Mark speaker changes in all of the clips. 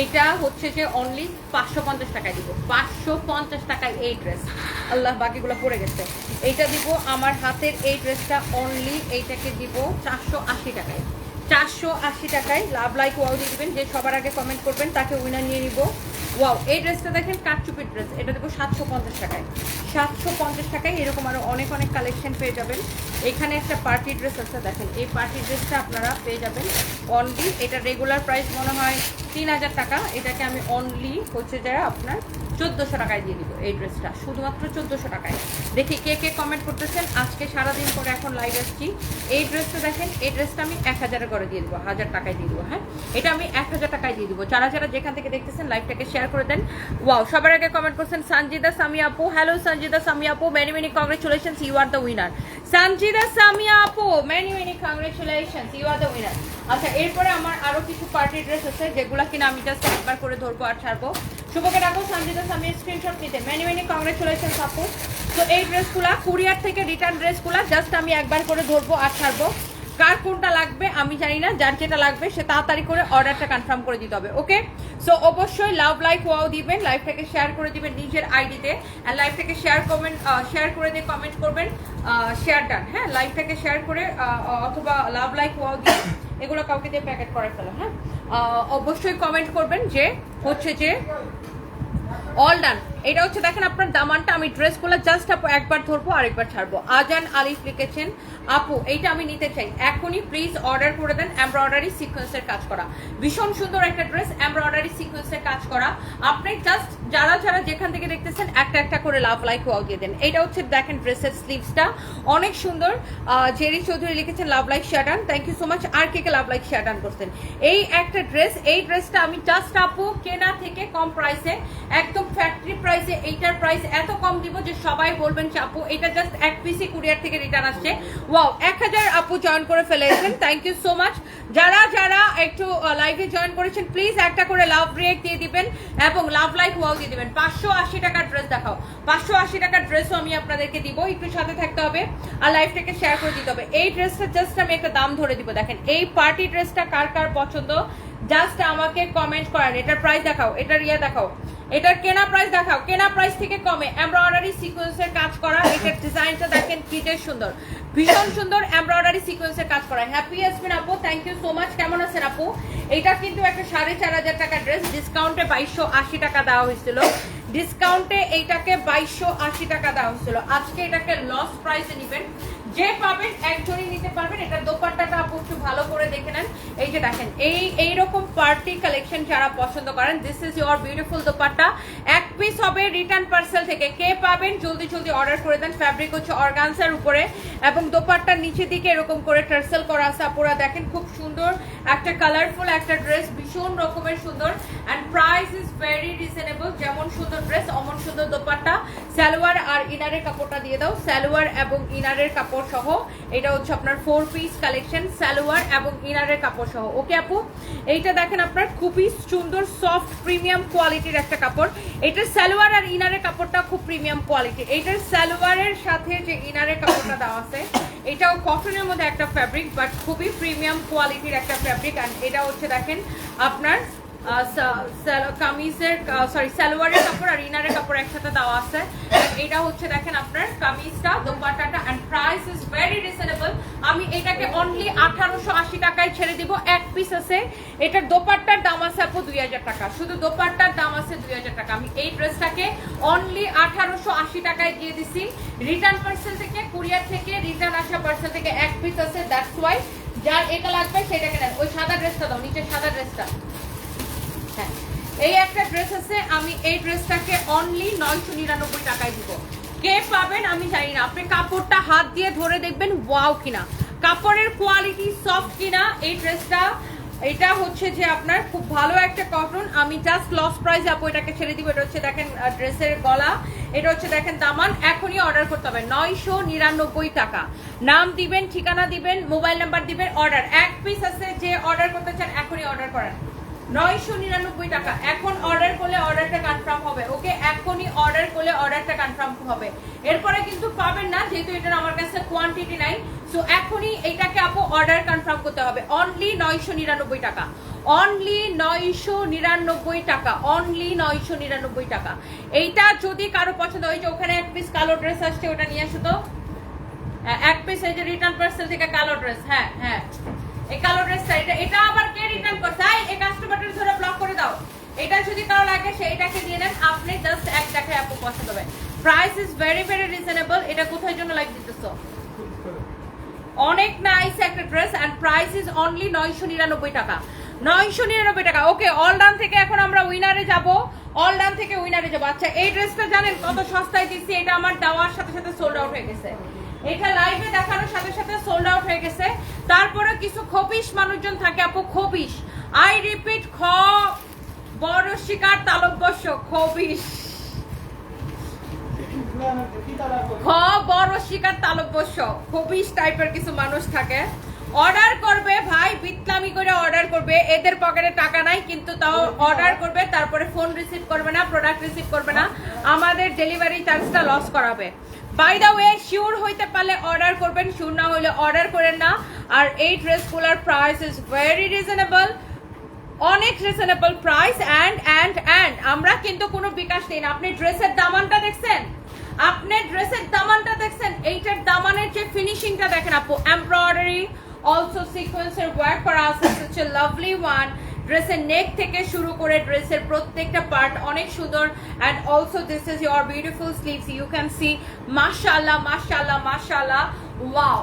Speaker 1: এইটা হচ্ছে যে অনলি পাঁচশো পঞ্চাশ টাকায় দিব। পাঁচশো পঞ্চাশ টাকায় এই ড্রেস আল্লাহ বাকিগুলো পড়ে গেছে। এইটা দিব আমার হাতের এই ড্রেসটা অনলি এইটাকে দিব চারশো আশি টাকায়। চারশো আশি টাকায় লাভ লাইক ওয়াও দিয়ে দিবেন। যে সবার আগে কমেন্ট করবেন, তাকে উইনার নিয়ে নিব। ওয়াও এই ড্রেসটা দেখেন কাটচুপির ড্রেস এটা দেবো সাতশো পঞ্চাশ টাকায়। সাতশো পঞ্চাশ টাকায় এরকম আরও অনেক অনেক কালেকশন পেয়ে যাবেন। এখানে একটা পার্টি ড্রেস আছে, দেখেন। এই পার্টি ড্রেসটা আপনারা পেয়ে যাবেন অনলি এটা রেগুলার প্রাইস মনে হয় তিন হাজার টাকা। এটাকে আমি অনলি হচ্ছে যে আপনার চোদ্দোশো টাকায় দিয়ে দিব এই ড্রেসটা, শুধুমাত্র চোদ্দোশো টাকায়। দেখি কে কে কমেন্ট করতেছেন, আজকে সারাদিন পরে এখন লাইভ আসছি। এই ড্রেসটা দেখেন, এই ড্রেসটা আমি এক হাজারে করে দিয়ে দিব, হাজার টাকায় দিয়ে দিব হ্যাঁ? এটা আমি এক হাজার টাকায় দিয়ে দিব। যারা যারা যেখান থেকে দেখতেছেন লাইভটাকে শেয়ার করে দেন ওয়াও সবার আগে কমেন্ট করছেন সঞ্জিদা সামি আপু হ্যালো সঞ্জিদা সামি আপু many many congratulation you are the winner Sanjida Samia আপু many many congratulation you are the winner আচ্ছা এরপরে আমার আরও কিছু পার্টি ড্রেস আছে, যেগুলো কিনা আমি জাস্ট একবার করে ধরবো আর ছাড়বো। শুভকে ডাকো সঞ্জিদা সামিয়া স্ক্রিনশট নিতে। মেনি মেনি কংগ্রেচুলেশনস আপু। তো এই ড্রেসগুলা কুরিয়ার থেকে রিটার্ন ড্রেসগুলা জাস্ট আমি একবার করে ধরবো আর ছাড়বো। কার কোনটা লাগবে, আমি জানি না, যার যেটা লাগবে, সে তাড়াতাড়ি করে অর্ডারটা কনফার্ম করে দিতে হবে ওকে সো অবশ্যই লাভ লাইক ওয়াও দিবেন লাইভটাকে শেয়ার করে দিবেন নিজের আইডিতে অ্যান্ড লাইভটাকে শেয়ার কমেন্ট শেয়ার করে দিয়ে কমেন্ট করবেন শেয়ার ডান হ্যাঁ? লাইভটাকে শেয়ার করে অথবা লাভ লাইক ওয়াও দিয়ে এগুলো কাউকে দিয়ে প্যাকেট করে ফেলো হ্যাঁ? অবশ্যই কমেন্ট করবেন যে, হচ্ছে যে অল ডান এটা হচ্ছে, দেখেন আপনার দামানটা, আমি ড্রেস ড্রেসগুলো জাস্ট আপু একবার ধরবো, আরেকবার ছাড়বো। আজান আলিফ লিখেছেন, আপু, এইটা আমি নিতে চাই। এখনই প্লিজ অর্ডার করে দেন এমব্রয়ডারি সিকোয়েন্সের কাজ করা। ভীষণ সুন্দর একটা ড্রেস এমব্রয়ডারি সিকোয়েন্সের কাজ করা। আপনি জাস্ট যারা যারা যেখান থেকে দেখতেছেন, একটা একটা করে লাভ লাইক ওয়াও দিয়ে দেন। এটা হচ্ছে, দেখেন ড্রেসের স্লিভসটা অনেক সুন্দর জেরি চৌধুরী লিখেছেন লাভ লাইক শার্টান থ্যাংক ইউ সো মাচ আর কে কে লাভ লাইক শার্টান করছেন? এই একটা ড্রেস এই ড্রেসটা আমি জাস্ট আপু কেনা থেকে কম প্রাইসে একদম ফ্যাক্টরি প্রাইসে এইটার প্রাইস এত কম দিব যে সবাই বলবেন যে, আপু, এটা জাস্ট এক পিসি কুরিয়ার থেকে রিটার্ন আসছে। ওয়াও এক হাজার আপু জয়েন করে ফেলেছেন। থ্যাংক ইউ সো মাচ যারা যারা একটু লাইভে জয়েন করেছেন প্লিজ একটা করে লাভ রিয়েক্ট দিয়ে দিবেন এবং লাভ লাইক ওয়াও দিয়ে দিবেন। পাঁচশো আশি টাকার ড্রেস দেখাও। পাঁচশো আশি টাকার ড্রেসও আমি আপনাদেরকে দিব। একটু সাথে থাকতে হবে আর লাইভটাকে শেয়ার করে দিতে হবে। এই ড্রেসটা জাস্ট আমি একটা দাম ধরে দিব। দেখেন, এই পার্টি ড্রেসটা কার কার পছন্দ? জাস্ট আমাকে কমেন্ট করেন। এটার প্রাইস দেখাও। এটার ইয়ে দেখাও। এটার কেনা প্রাইস দেখাও। কেনা প্রাইস থেকে কমে। এমব্রয়ডারি সিকোয়েন্সের কাজ করা, এটার ডিজাইনটা দেখেন কি যে সুন্দর। ভীষণ সুন্দর এমব্রয়ডারি সিকোয়েন্সের কাজ করা। হ্যাপি আসবেন আপু থ্যাংক ইউ সো মাচ কেমন আছেন আপু? এটা কিন্তু একটা সাড়ে চার হাজার টাকা ড্রেস ডিসকাউন্টে বাইশশো আশি টাকা দেওয়া হয়েছিল। ডিসকাউন্টে এইটাকে বাইশশো আশি টাকা দেওয়া হয়েছিল। আজকে এটাকে লস প্রাইসে নেবেন। যে পাবেন, একজনই নিতে পারবেন। এটা দোপাট্টাটা আপু একটু ভালো করে দেখে নেন। এই যে দেখেন, এই এই রকম পার্টি কালেকশন যারা পছন্দ করেন this is your beautiful dupatta. এক পিস হবে রিটার্ন পার্সেল থেকে। কে পাবেন? জলদি জলদি অর্ডার করে দেন। ফ্যাব্রিক হচ্ছে অর্গানসার উপরে। এবং দোপাট্টার নিচের দিকে এরকম করে টার্সেল করা আছে। আপুরা দেখেন, খুব সুন্দর। একটা কালারফুল একটা ড্রেস ভীষণ রকমের সুন্দর। And price is very reasonable যেমন সুন্দর ড্রেস অমন সুন্দর দোপাট্টা। সালোয়ার আর ইনারের কাপড়টা দিয়ে দাও। সালোয়ার এবং ইনারের কাপড় সহ। এটা হচ্ছে আপনার ফোর পিস কালেকশন সালোয়ার এবং ইনারের কাপড় সহ। ওকে আপু? এইটা দেখেন আপনার খুবই সুন্দর সফট প্রিমিয়াম কোয়ালিটির একটা কাপড়। এটার সালোয়ার আর ইনারের কাপড়টা খুব প্রিমিয়াম কোয়ালিটি এইটার সালোয়ারের সাথে যে ইনারের কাপড়টা দেওয়া আছে, এটাও কটনের মধ্যে একটা ফ্যাব্রিক বাট খুবই প্রিমিয়াম কোয়ালিটির একটা ফ্যাব্রিক অ্যান্ড এটা হচ্ছে দেখেন আপনার কামিজের সরি সালোয়ারের কাপড় আর ইনারের কাপড় একসাথে দেওয়া আছে। এটা হচ্ছে দেখেন আপনার কামিজটা, দোপাট্টাটা and price is very reasonable আমি এটাকে অনলি আঠারোশো আশি টাকায় ছেড়ে দিব, এক পিস আছে। এটার দোপাট্টার দাম আছে আপু দুই হাজার টাকা। শুধু দোপাট্টার দাম আছে দুই হাজার টাকা। আমি এই ড্রেসটাকে অনলি আঠারোশো আশি টাকায় দিয়ে দিছি। রিটার্ন পার্সেল থেকে কুরিয়ার থেকে রিটার্ন আসা পার্সেল থেকে এক পিস আছে দ্যাটস ওয়াই যার এটা লাগবে সেটাকে নেন। ওই সাদা ড্রেসটা দাও নিচে সাদা ড্রেসটা হ্যাঁ। এই একটা ড্রেস আছে, আমি এই ড্রেসটাকে অনলি নয়শো নিরানব্বই টাকায় দিব। কে পাবেন আমি জানি না। আপনি কাপড়টা হাত দিয়ে ধরে দেখবেন ওয়াও কিনা। কাপড়ের কোয়ালিটি সফট কিনা, এই ড্রেসটা এটা হচ্ছে যে আপনার খুব ভালো একটা কটন আমি জাস্ট লস প্রাইস আপু এটাকে ছেড়ে দিব। এটা হচ্ছে দেখেন ড্রেসের গলা। এটা হচ্ছে দেখেন দামান। এখনই অর্ডার করতে হবে। নয়শো নিরানব্বই টাকা। নাম দিবেন, ঠিকানা দিবেন মোবাইল নাম্বার দিবেন অর্ডার এক পিস আছে যে অর্ডার করতে চান, এখনই অর্ডার করেন। নয়শো নিরানব্বই টাকা। এখন অর্ডার করলে অর্ডারটা কনফার্ম হবে। ওকে এখনই অর্ডার করলে অর্ডারটা কনফার্ম হবে। এরপরে কিন্তু পাবেন না যেহেতু এটার আমার কাছে কোয়ান্টিটি নাই। সো এখনই এটাকে আপু অর্ডার কনফার্ম করতে হবে। অনলি নয়শো নিরানব্বই টাকা। অনলি নয়শো নিরানব্বই টাকা। অনলি নয়শো নিরানব্বই টাকা। এইটা যদি কারও পছন্দ হয় যে ওখানে এক পিস কালো ড্রেস আসছে ওটা নিয়ে আসো তো। হ্যাঁ, এক পিস এই যে রিটার্ন পার্সেল থেকে কালো ড্রেস হ্যাঁ হ্যাঁ। এই কালো ড্রেসটা এটা এটা আবার কে রিটার্ন করছে? এই এই কাস্টমারটা ধরে ব্লক করে দাও। এটা যদি কারও লাগে, সেইটাকে দিয়ে নেন আপনি জাস্ট এক দেখায় আপু পছন্দ হবে price is very very reasonable এটা কোথায় জন্য লাইক দিতেছো? অনেক নাইস একটা dress and price is only নয়শো নিরানব্বই টাকা। নয়শো নিরানব্বই টাকা। ওকে অলডান থেকে এখন আমরা উইনারে যাব। অলডান থেকে উইনারে যাব। আচ্ছা এই ড্রেসটা জানেন কত সস্তায় দিচ্ছি? এটা আমার দেওয়ার সাথে সাথে সোল্ড আউট হয়ে গেছে। এটা লাইভে দেখানোর সাথে সাথে সোল্ড আউট হয়ে গেছে। তারপরে কিছু খবিশ মানুষজন থাকে, আপু খবিশ আই রিপিট খ, বড় শিকার তালব্যস্য খবিশ খ, বড় শিকার তালব্যস্য খবিশ টাইপের কিছু মানুষ থাকে। অর্ডার করবে, ভাই, বিতলামি করে অর্ডার করবে। এদের পকেটে টাকা নাই, কিন্তু তাও অর্ডার করবে, তারপরে ফোন রিসিভ করবে না প্রোডাক্ট রিসিভ করবে না। আমাদের ডেলিভারি চার্জটা লস করাবে। বাই দা ওয়ে শিওর হইতে পারলে অর্ডার করবেন শিওর না হলে অর্ডার করেন না। আর এই ড্রেসগুলোর প্রাইস ইজ ভেরি রিজনেবল অনেক reasonable price and and and আমরা কিন্তু কোনো বিকাশ নেই না। আপনি ড্রেসের দামানটা দেখছেন? আপনি ড্রেসের দামানটা দেখছেন? এইটার দামানের যে ফিনিশিংটা দেখেন আপু এমব্রয়ডারি অলসো সিকোয়েন্সের ওয়ার্ক করা আছে হচ্ছে লাভলি ওয়ান ড্রেসের নেক থেকে শুরু করে ড্রেসের প্রত্যেকটা পার্ট অনেক সুন্দর and also this is your beautiful sleeves you can see মাশাআল্লাহ মাশাআল্লাহ মাশাআল্লাহ। ওয়াও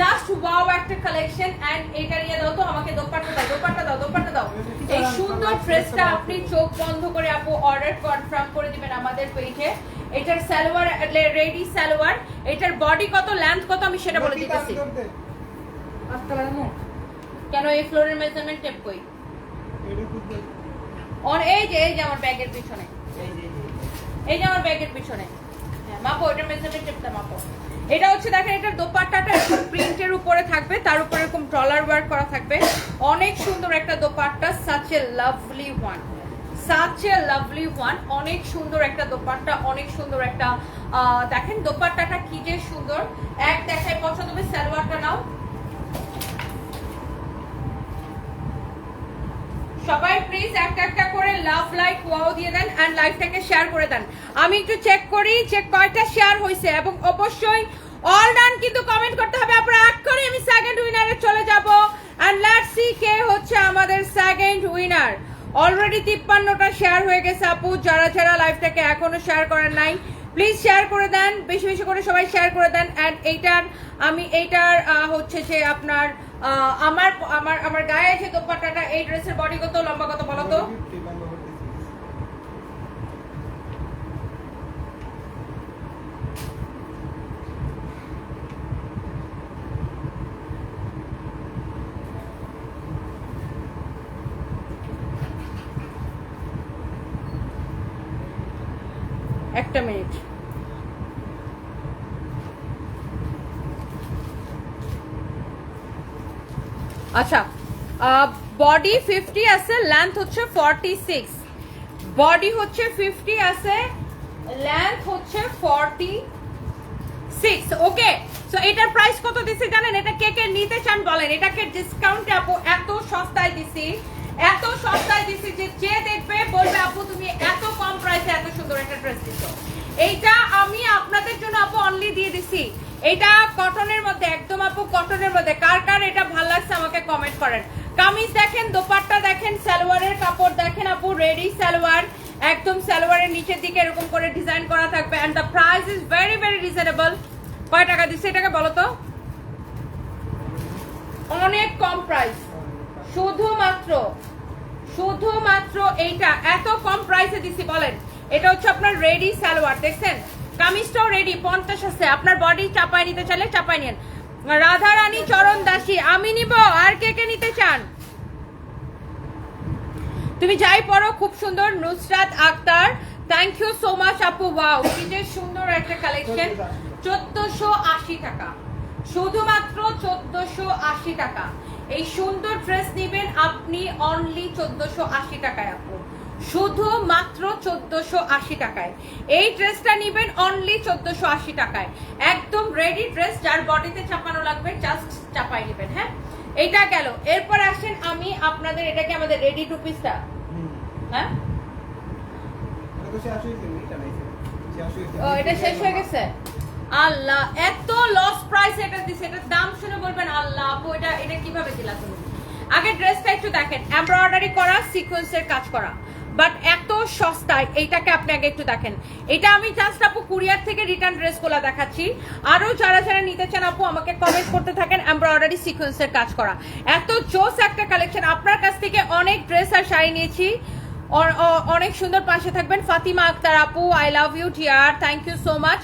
Speaker 1: জাস্ট ওয়াও একটা কালেকশন এন্ড এটা নিয়ে দাও তো আমাকে দোপাট্টা দাও দোপাট্টা দাও দোপাট্টা দাও। এই সুন্দর ড্রেসটা আপনি চোখ বন্ধ করে আপু অর্ডার কনফার্ম করে দিবেন আমাদের পেজে এটার সালোয়ার রেডি সালোয়ার। এটার বডি কত লেন্থ কত আমি সেটা বলে দিতেছি। কেন এই ফ্লোরের মেজারমেন্ট টেপ কই? অন এই যে এই যে আমার ব্যাগের পিছনে। এই যে আমার ব্যাগের পিছনে। হ্যাঁ মাপো মেজারমেন্ট টেপটা মাপো। এটা হচ্ছে, দেখেন, এটার দোপাট্টাটা প্রিন্টের উপরে থাকবে। তার উপরে এরকম ওয়ার্ক করা থাকবে। অনেক সুন্দর একটা dupatta such a lovely one such a lovely one অনেক সুন্দর একটা দোপাট্টা, অনেক সুন্দর একটা দেখেন, দোপাট্টাটা কি যে সুন্দর। এক দেখায় পছন্দ হবে সালোয়ারটা নাও সবাই প্লিজ একটা একটা করে লাভ লাইক ওয়াও দিয়ে দেন এন্ড লাইভটাকে শেয়ার করে দেন। আমি একটু চেক করি, যে কয়টা শেয়ার হয়েছে এবং অবশ্যই অল ডান কিন্তু কমেন্ট করতে হবে। আপনারা এক করে আমি সেকেন্ড উইনারে চলে যাব। এন্ড লেটস সি কে হচ্ছে আমাদের সেকেন্ড উইনার অলরেডি তিপ্পান্নটা শেয়ার হয়ে গেছে আপু। যারা যারা লাইভটাকে এখনও শেয়ার করেন নাই প্লিজ শেয়ার করে দেন। বেশি বেশি করে সবাই শেয়ার করে দেন। অ্যান্ড এইটার, আমি এইটার হচ্ছে যে আপনার আমার আমার আমার গায়ে আছে দোপাট্টাটা, এই ড্রেসের বডি কত, লম্বা কত বলো তো? একটা মিনিট। আচ্ছা বডি ফিফটি আছে লেন্থ হচ্ছে ফর্টি সিক্স বডি হচ্ছে ফিফটি আছে লেন্থ হচ্ছে ফর্টি সিক্স ওকে সো এটার প্রাইস কত দিছি জানেন? এটা কে কে নিতে চান বলেন। এটাকে ডিসকাউন্টে আপু এত সস্তায় দিছি। এত সস্তায় দিছি যে যে দেখবে বলবে, আপু, তুমি এত কম প্রাইসে এত সুন্দর একটা ড্রেস দিছো। এইটা আমি আপনাদের জন্য আপু অনলি দিয়ে দিছি। এটা কটনের মধ্যে, একদম আপু কটনের মধ্যে। কার কার এটা ভালো লাগছে আমাকে কমেন্ট করেন। কামিজ দেখেন, দোপাট্টা দেখেন, সালোয়ারের কাপড় দেখেন আপু রেডি সালোয়ার, একদম সালোয়ারের নিচের দিকে এরকম করে ডিজাইন করা থাকবে and the price is very very reasonable কয় টাকা দিচ্ছে এটাকে বলো তো? অনেক কম প্রাইস শুধুমাত্র শুধুমাত্র এইটা, এত কম প্রাইসে দিছি বলেন। এটা হচ্ছে আপনার রেডি সালোয়ার, দেখছেন? কামিজটাও রেডি পঞ্চাশ আছে। আপনার বডি চাপায় নিতে চাইলে চাপায় নেন রাধা রানী চরণ দাসী, আমি নিব, আর কে কে নিতে চান? তুমি যাই পড়ো, খুব সুন্দর, Nusrat Akter. Thank you so much আপু। ওয়াও কি যে সুন্দর একটা কালেকশন চোদ্দশো আশি টাকা। শুধুমাত্র চোদ্দশো আশি টাকা। এই সুন্দর ড্রেস নিবেন আপনি অনলি চোদ্দশো আশি টাকায়, আপু। শুধুমাত্র চোদ্দশো আশি টাকায়। এই ড্রেসটা নিবেন অনলি চোদ্দশো আশি টাকায়। একদম রেডি ড্রেস যার বডিতে চাপানো লাগবে জাস্ট চাপাই নেবেন হ্যাঁ? এটা গেল। এরপর আসেন আমি আপনাদের এটাকে আমাদের রেডি টু। পিসটা হ্যাঁ? এটা শেষ হয়ে গেছে আল্লাহ এত লস প্রাইস এটা দিছে এটার দাম শুনে বলবেন আল্লাহ আপু এটা এটা কীভাবে দিলা তুমি? আগে ড্রেসটা একটু দেখেন এমব্রয়ডারি করা সিকোয়েন্সের কাজ করা। বাট এত সস্তায়, এইটাকে আপনি আগে একটু দেখেন। এটা আমি জাস্ট আপু কুরিয়ার থেকে রিটার্ন ড্রেসগুলো দেখাচ্ছি। আরও যারা যারা নিতে চান আপু, আমাকে কমেন্ট করতে থাকেন এমব্রয়ডারি সিকোয়েন্সের কাজ করা। এত জোস একটা কালেকশন আপনার কাছ থেকে অনেক ড্রেস আর শাড়ি নিয়েছি। অনেক সুন্দর পাশে থাকবেন। ফাতিমা আক্তার আপু I love you dear thank you so much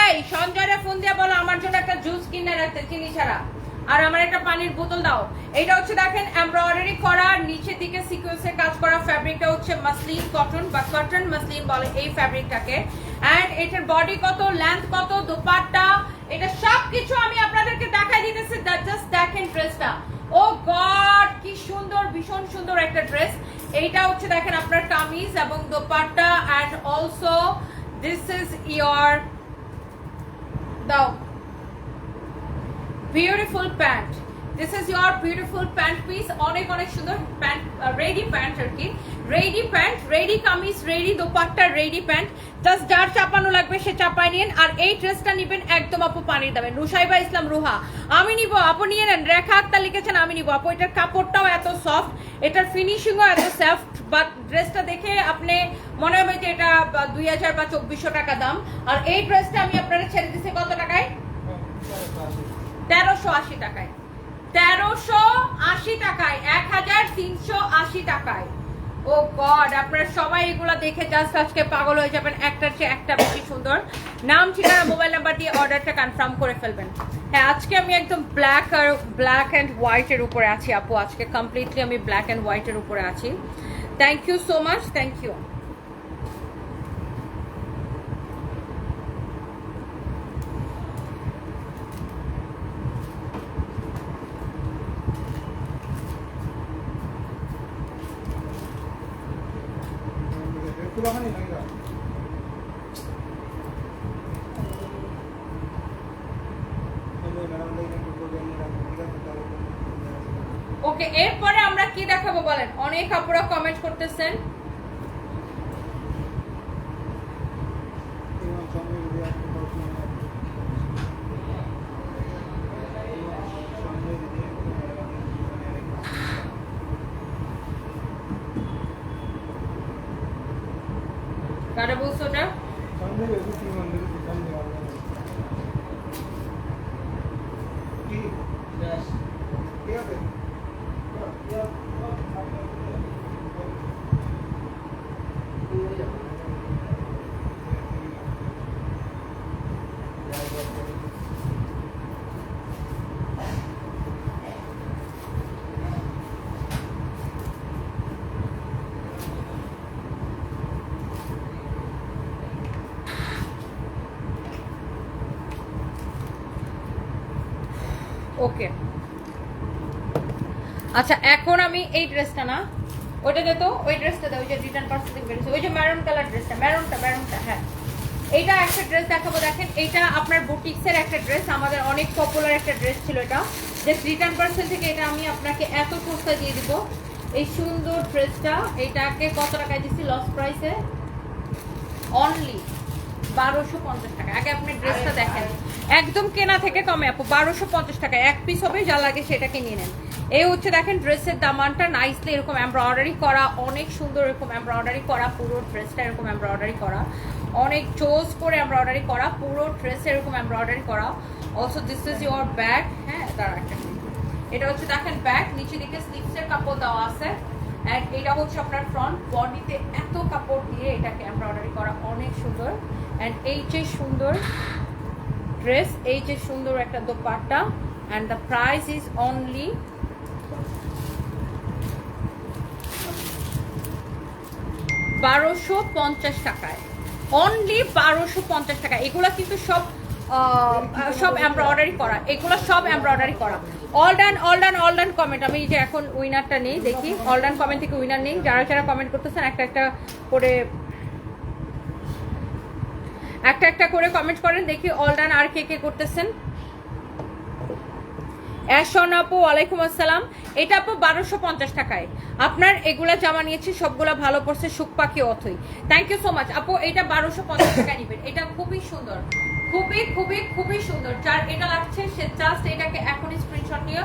Speaker 1: এই, সঞ্জয়রে ফোন দিয়ে বলো, আমার জন্য একটা জুস কিনে রাখতে, চিনি ছাড়া। আর আমার একটা পানির বোতল দাও। এটা হচ্ছে দেখেন এমব্রয়ডারি করা, নিচের দিকে সিকোয়েন্সের কাজ করা ফ্যাব্রিকটা হচ্ছে মাসলিন কটন বা কটন মাসলিন বলে এই ফ্যাব্রিকটাকে এন্ড এটার বডি কত লেন্থ কত, দোপাট্টা, এটা সব কিছু আমি আপনাদেরকে দেখাই দিতেছি জাস্ট দেখেন ড্রেসটা ও গড, কি সুন্দর, ভীষণ সুন্দর একটা ড্রেস এইটা হচ্ছে দেখেন আপনার কামিজ এবং dupatta and also this is your দাও। Beautiful pant this is your beautiful pant piece অনেক অনেক সুন্দর প্যান্ট রেডি প্যান্ট আর কি। Ready pant ready kameez ready dupatta ready pant just যার চাপানো লাগবে সে চাপাই নিন। আর এই ড্রেসটা নিবেন একদম আপু পানির দামে। রুসাইবা ইসলাম রুহা। আমি নিব, আপু নিয়ে নেন। রেখা আক্তার লিখেছেন, আমি নিব। আপু, এটার কাপড়টাও এত সফট এটার ফিনিশিংও এত সফট বা ড্রেসটা দেখে আপনি মনে হবে যে এটা দুই হাজার বা চব্বিশশো টাকা দাম। আর এই ড্রেসটা আমি আপনারা ছেড়ে দিচ্ছি কত টাকায়? তেরোশো আশি টাকায়। তেরোশো আশি টাকায় এক হাজার তিনশো আশি টাকায়। ও গড, আপনারা সবাই এগুলো দেখে জাস্ট আজকে পাগল হয়ে যাবেন। একটার চেয়ে একটা বেশি সুন্দর। নাম, ঠিকানা মোবাইল নাম্বার দিয়ে অর্ডারটা কনফার্ম করে ফেলবেন। হ্যাঁ আজকে আমি একদম ব্ল্যাক আর ব্ল্যাক অ্যান্ড হোয়াইটের উপরে আছি আপু। আজকে কমপ্লিটলি আমি ব্ল্যাক অ্যান্ড হোয়াইটের উপরে আছি। Thank you so much thank you okay এরপরে আমরা কি দেখাবো বলেন অনেক আপুরা কমেন্ট করতেছেন কারা বলছো ওটা ওকে আচ্ছা এখন আমি এই ড্রেসটা না ওইটা দে ওই ড্রেসটা দাও ওই যে রিটার্ন পার্সেল থেকে বেরিয়েছে ওই যে ম্যারুন কালার ড্রেসটা ম্যারুনটা ম্যারুনটা হ্যাঁ। এইটা একটা ড্রেস দেখাবো দেখেন এটা আপনার বুটিক্সের একটা ড্রেস আমাদের অনেক পপুলার একটা ড্রেস ছিল এটা। জাস্ট রিটার্ন পার্সেল থেকে এটা আমি আপনাকে এত সস্তা দিয়ে দিব। এই সুন্দর ড্রেসটা এটাকে কত টাকায় দিচ্ছি? লস প্রাইসে অনলি বারোশো পঞ্চাশ টাকা। আগে আপনি ড্রেসটা দেখেন। একদম কেনা থেকে কমে, আপু। বারোশো পঞ্চাশ টাকা, এক পিস হবে, যা লাগে সেটাকে নিয়ে নেন। এই হচ্ছে দেখেন ড্রেসের দামানটা নাইসলি এরকম এমব্রয়ডারি করা, অনেক সুন্দর এরকম এমব্রয়ডারি করা, পুরো ড্রেসটা এরকম এমব্রয়ডারি করা। অনেক চোজ করে এমব্রয়ডারি করা, পুরো ড্রেস এরকম এমব্রয়ডারি করা। Also this is your bag হ্যাঁ তার একটা এটা হচ্ছে দেখেন ব্যাগ নিচে দিকে স্লিপসের কাপড় দেওয়া আছে। অ্যান্ড এটা হচ্ছে আপনার ফ্রন্ট বডিতে এত কাপড় দিয়ে এটাকে এমব্রয়ডারি করা, অনেক সুন্দর। অ্যান্ড এই যে সুন্দর ড্রেস, এই যে সুন্দর একটা dupatta and the price is only বারোশো পঞ্চাশ টাকায়। অনলি বারোশো পঞ্চাশ টাকা। এগুলো কিন্তু সব সব এমব্রয়ডারি করা। এগুলো সব এমব্রয়ডারি করা। All done all done all done comment আমি যে এখন উইনারটা নেই, দেখি। অল ডান কমেন্ট থেকে উইনার নেই। যারা যারা কমেন্ট করতেছেন, একটা একটা করে একটা একটা করে কমেন্ট করেন, দেখি অল ডান আর কে কে করতেছেন। অ্যাশন আপু, ওয়ালাইকুম আসসালাম। এটা আপু বারোশো পঞ্চাশ টাকায়। আপনার এগুলা জামা নিয়েছি, সবগুলা ভালো পড়ছে, Sukh Pakhi Othoi. Thank you so much আপু, এটা বারোশো পঞ্চাশ টাকায় নেবেন। এটা খুবই সুন্দর। খুবই খুবই খুবই সুন্দর। যার এটা লাগছে, সে জাস্ট এটাকে এখনই স্ক্রিনশট নিয়ে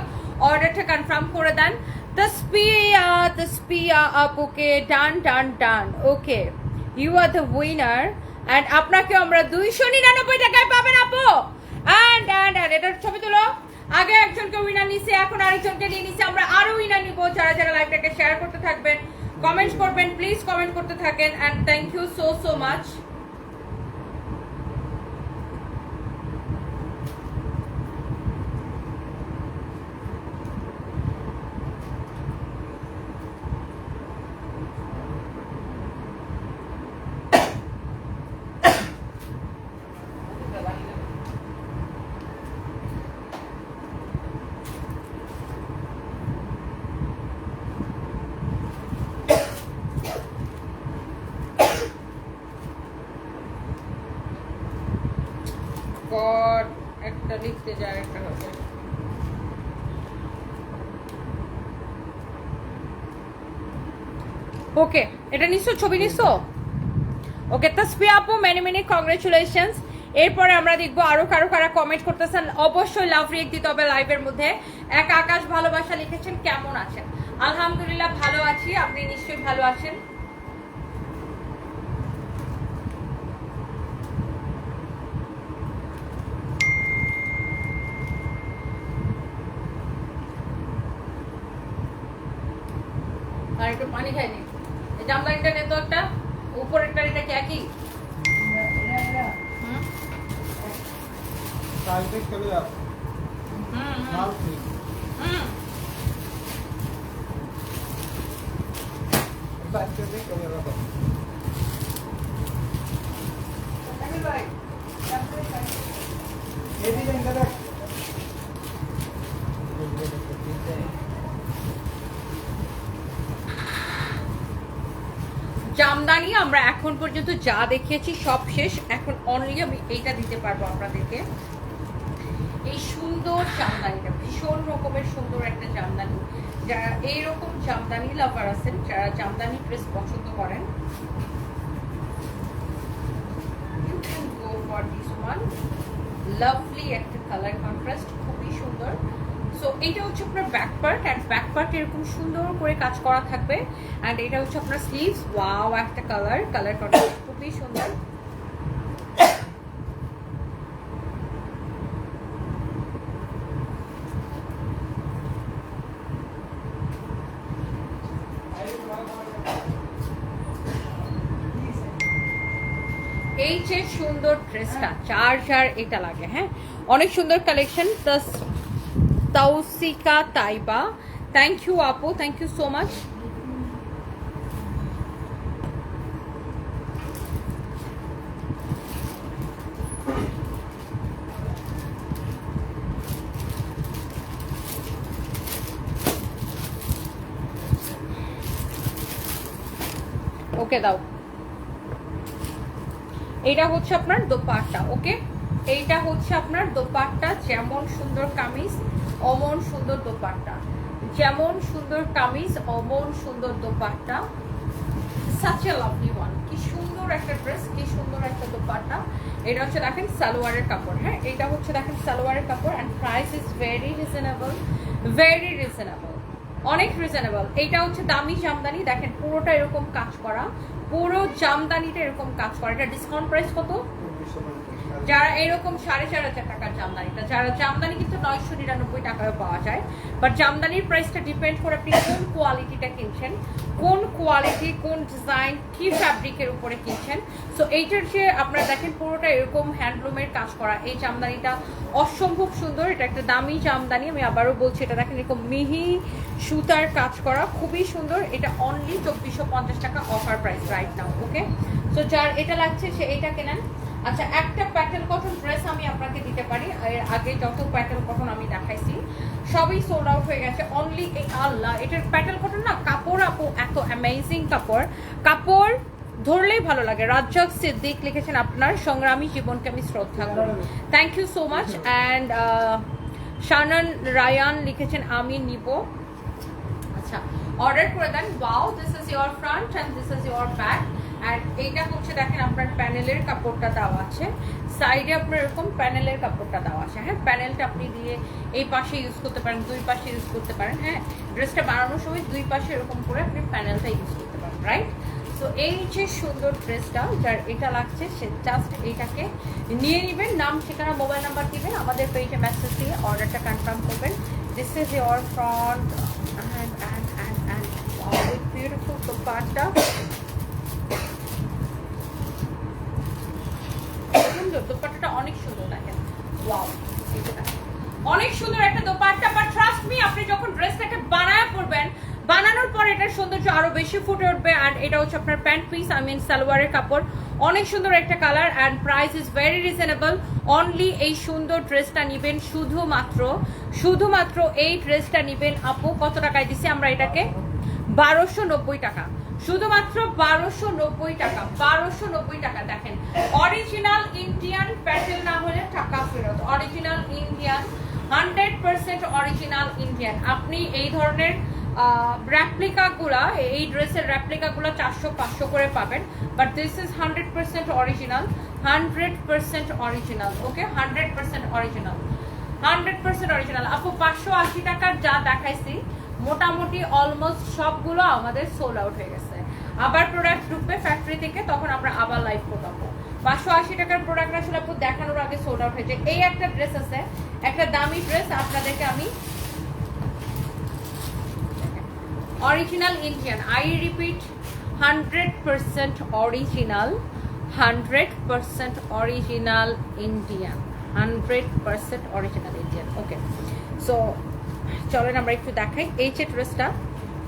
Speaker 1: অর্ডারটা কনফার্ম করে দেন। তসপিয়া তসপিয়া আপুকে done done done okay you are the winner and আপনাকে আমরা দুইশো নিরানব্বই টাকায় পাবেন আপু অ্যান্ড অ্যান্ড অ্যান্ড এটার ছবি তুলো। আগে একজনকে উইনার নিছে, এখন আরেকজনকে নিয়ে নিছে। আমরা আরও উইনার নিব। যারা যারা লাইভটাকে শেয়ার করতে থাকবেন কমেন্ট করবেন প্লিজ কমেন্ট করতে থাকেন। And thank you so so much God একটা লিখতে যায় একটা হবে ওকে এটা নিছো, ছবি নিছো? ওকে তসপিয়া আপু মেনি মেনি কংগ্রেচুলেশনস এরপরে আমরা দেখব আরও কারও কারা কমেন্ট করতেছেন। অবশ্যই লাভ রিয়েক্ট দিতে হবে লাইভের মধ্যে। এক আকাশ ভালোবাসা লিখেছেন, কেমন আছেন? আলহামদুলিল্লাহ ভালো আছি, আপনি নিশ্চয়ই ভালো আছেন। আর একটু পানি খাইনি। জামদানি আমরা এখন পর্যন্ত যা দেখিয়েছি সব শেষ। এখন অনলি আমি এইটা দিতে পারব আপনাদেরকে। এই সুন্দর জামদানিটা, ভীষণ রকমের সুন্দর একটা জামদানি। যারা এইরকম জামদানি লাভার আছেন, যারা জামদানি ড্রেস পছন্দ করেন লাভলি একটা কালার কন্ট্রাস্ট খুবই সুন্দর। সো এটা হচ্ছে আপনার back part and back part এরকম সুন্দর করে কাজ করা থাকবে। অ্যান্ড এটা হচ্ছে আপনার স্লিভস ওয়াও একটা কালার কালার কন্ট্রাস্ট খুবই সুন্দর এই যে সুন্দর ড্রেসটা চার চার এটা লাগে হ্যাঁ? অনেক সুন্দর collection plus Tausika Taiba thank you আপু thank you so much okay দাও। এটা হচ্ছে আপনার দোপাট্টা, ওকে? এইটা হচ্ছে আপনার দোপাট্টা, যেমন সুন্দর কামিজ, অমন সুন্দর দোপাট্টা। যেমন সুন্দর কামিজ, অমন সুন্দর dupatta. Such a lovely one কি সুন্দর একটা ড্রেস কি সুন্দর একটা দোপাট্টা। এটা হচ্ছে দেখেন সালোয়ারের কাপড় হ্যাঁ? এটা হচ্ছে দেখেন সালোয়ারের কাপড় and price is very reasonable very reasonable অনেক রিজনেবল এইটা হচ্ছে দামি জামদানি, দেখেন পুরোটা এরকম কাজ করা। পুরো জামদানিটা এরকম কাজ করে। এটা ডিসকাউন্ট প্রাইস কত? যারা এরকম সাড়ে চার হাজার টাকার জামদানিটা যারা জামদানি কিন্তু নয়শো নিরানব্বই টাকায় পাওয়া যায় বাট জামদানির প্রাইসটা ডিপেন্ড করে আপনি কোন কোয়ালিটিটা কিনছেন, কোন কোয়ালিটি কোন ডিজাইন কি ফ্যাব্রিকের উপরে কিনছেন। সো এইটার যে আপনারা দেখেন পুরোটা এরকম হ্যান্ডলুমের কাজ করা। এই জামদানিটা অসম্ভব সুন্দর, এটা একটা দামি জামদানি, আমি আবারও বলছি, এটা দেখেন এরকম মিহি সুতার কাজ করা, খুবই সুন্দর। এটা অনলি চব্বিশশো পঞ্চাশ টাকা offer price right now okay so যার এটা লাগছে, সে এটা কেনেন। আচ্ছা একটা প্যাটেল কটন ড্রেস আমি আপনাকে দিতে পারি। এর আগে যত প্যাটেল কটন আমি দেখাইছি, সবই সোল্ড আউট হয়ে গেছে। অনলি এই আল্লাহ, এটার প্যাটেল কটন না, কাপড় আপু, এত অ্যামেজিং কাপড়। কাপড় ধরলেই ভালো লাগে। রাজ্জাক সিদ্দিক লিখেছেন, আপনার সংগ্রামী জীবনকে আমি শ্রদ্ধা করি। Thank you so much and Shannon Ryan লিখেছেন, আমি নিব। আচ্ছা অর্ডার করে দেন। Wow this is your front and this is your back and এইটা হচ্ছে দেখেন আপনার প্যানেলের কাপড়টা দেওয়া আছে। সাইডে আপনার এরকম প্যানেলের কাপড়টা দেওয়া আছে। হ্যাঁ প্যানেলটা আপনি দিয়ে এই পাশে ইউজ করতে পারেন, দুই পাশে ইউজ করতে পারেন। হ্যাঁ ড্রেসটা বানানোর সময় দুই পাশে এরকম করে আপনি প্যানেলটা ইউজ করতে পারেন রাইট তো এই যে সুন্দর ড্রেসটা যার এটা লাগছে, সে জাস্ট এইটাকে নিয়ে নেবেন। নাম, ঠিকানা মোবাইল নাম্বার দিবেন। আমাদের পেজে মেসেজ দিয়ে অর্ডারটা কনফার্ম করবেন। This is your front and and and and beautiful dupatta সুন্দর দোপাট্টাটা অনেক সুন্দর দেখেন। ওয়াও অনেক সুন্দর একটা দোপাট্টা বাট ট্রাস্ট মি আপনি যখন ড্রেসটাকে বানায় পড়বেন বানানোর পর এটার সৌন্দর্য আরও বেশি ফুটে উঠবে অ্যান্ড এটা হচ্ছে আপনার প্যান্ট পিস আই মিন সালোয়ারের কাপড়। অনেক সুন্দর একটা colour and price is very reasonable only এই সুন্দর ড্রেসটা নিবেন শুধুমাত্র শুধুমাত্র এই ড্রেসটা নিবেন আপু। কত টাকায় দিছি আমরা এটাকে? বারোশো টাকা। শুধুমাত্র বারোশো নব্বই টাকা, বারোশো নব্বই টাকা দেখেন। অরিজিনাল ইন্ডিয়ান প্যাটেল না হলে টাকা ফেরত। Original Indian hundred percent original Indian আপনি এই ধরনের র্যাপ্লিকা গুলা, এই ড্রেসের র্যাপ্লিকা গুলা চারশো, পাঁচশো করে পাবেন। But this is hundred percent original hundred percent original okay hundred percent original hundred percent original আপু, পাঁচশো আশি টাকার যা দেখাইছি, মোটামুটি অলমোস্ট সবগুলো আমাদের সোল আউট হয়ে গেছে। আবার প্রোডাক্ট ঢুকবে ফ্যাক্টরি থেকে, তখন আমরা আবার লাইভ করব পাঁচশো আশি টাকার প্রোডাক্ট আসলে আপু দেখানোর আগে সোল্ড আউট হয়েছে। এই একটা ড্রেস আছে, একটা দামি ড্রেস আপনাদেরকে আমি original Indian I repeat hundred percent original hundred percent original Indian hundred percent original Indian okay so চলেন আমরা একটু দেখাই। এই যে ড্রেসটা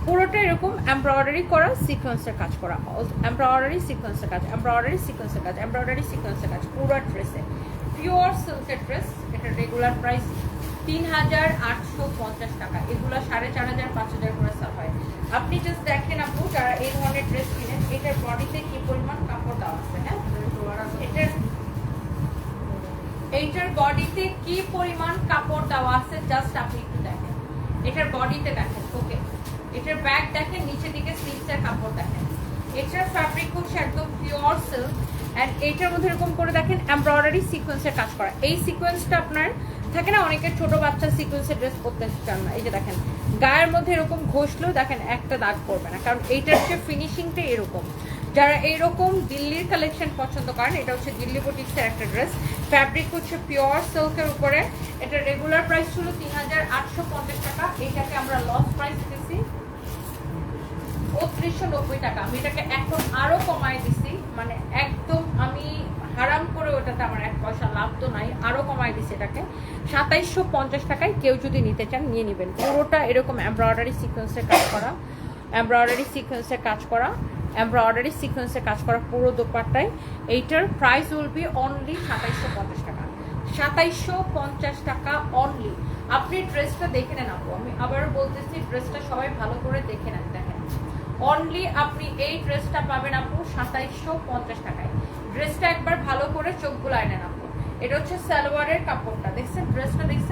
Speaker 1: পুরোটা এরকম এমব্রয়ডারি করা সিকোয়েন্সের কাজ করা। এমব্রয়ডারি সিকোয়েন্সের কাজ এমব্রয়ডারি সিকোয়েন্সের কাজ এমব্রয়ডারি সিকোয়েন্সের কাজ, পুরো ড্রেসে পিওর সিল্কের ড্রেস এটা রেগুলার প্রাইস তিন হাজার আটশো পঞ্চাশ টাকা। এগুলো সাড়ে চার হাজার, পাঁচ হাজার করে সেল হয়। আপনি জাস্ট দেখেন আপু, যারা এই ধরনের ড্রেস কিনেন, এটার বডিতে কি পরিমাণ কাপড় দেওয়া আছে হ্যাঁ? এটার এইটার বডিতে কি পরিমাণ কাপড় দেওয়া আছে জাস্ট আপনি একটু দেখেন। এটার বডিতে দেখেন ওকে এটার ব্যাক দেখেন নিচে দিকে স্লিভসের কাপড় দেখেন। এটার ফ্যাব্রিক হচ্ছে একদম পিওর সিল্ক অ্যান্ড এইটার মধ্যে এরকম করে দেখেন এমব্রয়ডারি সিকোয়েন্সের কাজ করা। এই সিকোয়েন্সটা আপনার থাকে না অনেকের ছোট বাচ্চা সিকোয়েন্সের ড্রেস পরতে চান না। এই যে দেখেন, গায়ের মধ্যে এরকম ঘষলেও দেখেন একটা দাগ পড়বে না, কারণ এইটার হচ্ছে ফিনিশিংটা এরকম। যারা এইরকম দিল্লির কালেকশন পছন্দ করেন, এটা হচ্ছে দিল্লি বুটিক্সের একটা ড্রেস ফ্যাব্রিক হচ্ছে পিওর সিল্কের উপরে। এটা রেগুলার প্রাইস ছিল তিন হাজার হাজার আটশো পঞ্চাশ টাকা এইটাকে আমরা লস প্রাইস দিতেছি বত্রিশশো নব্বই টাকা। আমি এটাকে এখন আরও কমাই দিছি। মানে একদম আমি হারাম করে ওটাতে আমার এক পয়সা লাভ তো নাই, আরও কমাই দিছি এটাকে। সাতাইশশো পঞ্চাশ টাকায় কেউ যদি নিতে চান, নিয়ে নেবেন। পুরোটা এরকম এমব্রয়ডারি সিকোয়েন্সের কাজ করা। এমব্রয়ডারি সিকোয়েন্সের কাজ করা। এমব্রয়ডারি সিকোয়েন্সের কাজ করা পুরো দোপাট্টায়। এইটার প্রাইস উইল বি অনলি সাতাইশশো পঞ্চাশ টাকা। সাতাইশশো পঞ্চাশ টাকা অনলি আপনি ড্রেসটা দেখে নেন আপু। আমি আবারও বলতেছি ড্রেসটা সবাই ভালো করে দেখে নেন। অনলি আপনি এই ড্রেসটা পাবেন আপু সাতাইশশো পঞ্চাশ টাকায়। ড্রেসটা একবার ভালো করে চোখগুলো নেন আপু এটা হচ্ছে সালোয়ারের কাপড়টা। দেখছেন? ড্রেসটা দেখছেন?